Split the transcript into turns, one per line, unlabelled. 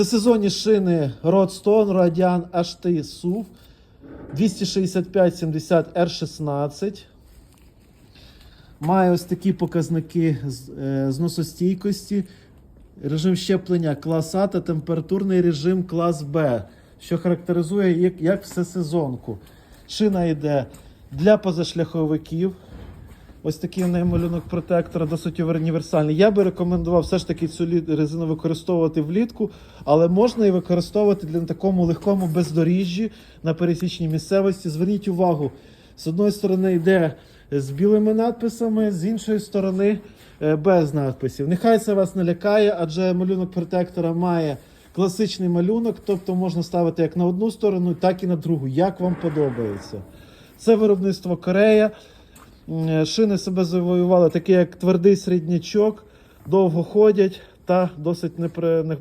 Всесезонні шини Rodstone Radian HT SUV 265-70 R16. Має ось такі показники е, зносостійкості. Режим щеплення клас А та температурний режим клас Б, що характеризує як всесезонку. Шина йде для позашляховиків. Ось такий в неї малюнок протектора, досить універсальний. Я би рекомендував все ж таки цю резину використовувати влітку, але можна і використовувати для такому легкому бездоріжжі на пересічній місцевості. Зверніть увагу, з одної сторони йде з білими надписами, з іншої сторони е, без надписів. Нехай це вас не лякає, адже малюнок протектора має класичний малюнок, тобто можна ставити як на одну сторону, так і на другу, як вам подобається. Це виробництво Корея. М, Шини себе завоювали такі, як твердий середнячок, довго ходять та досить непри-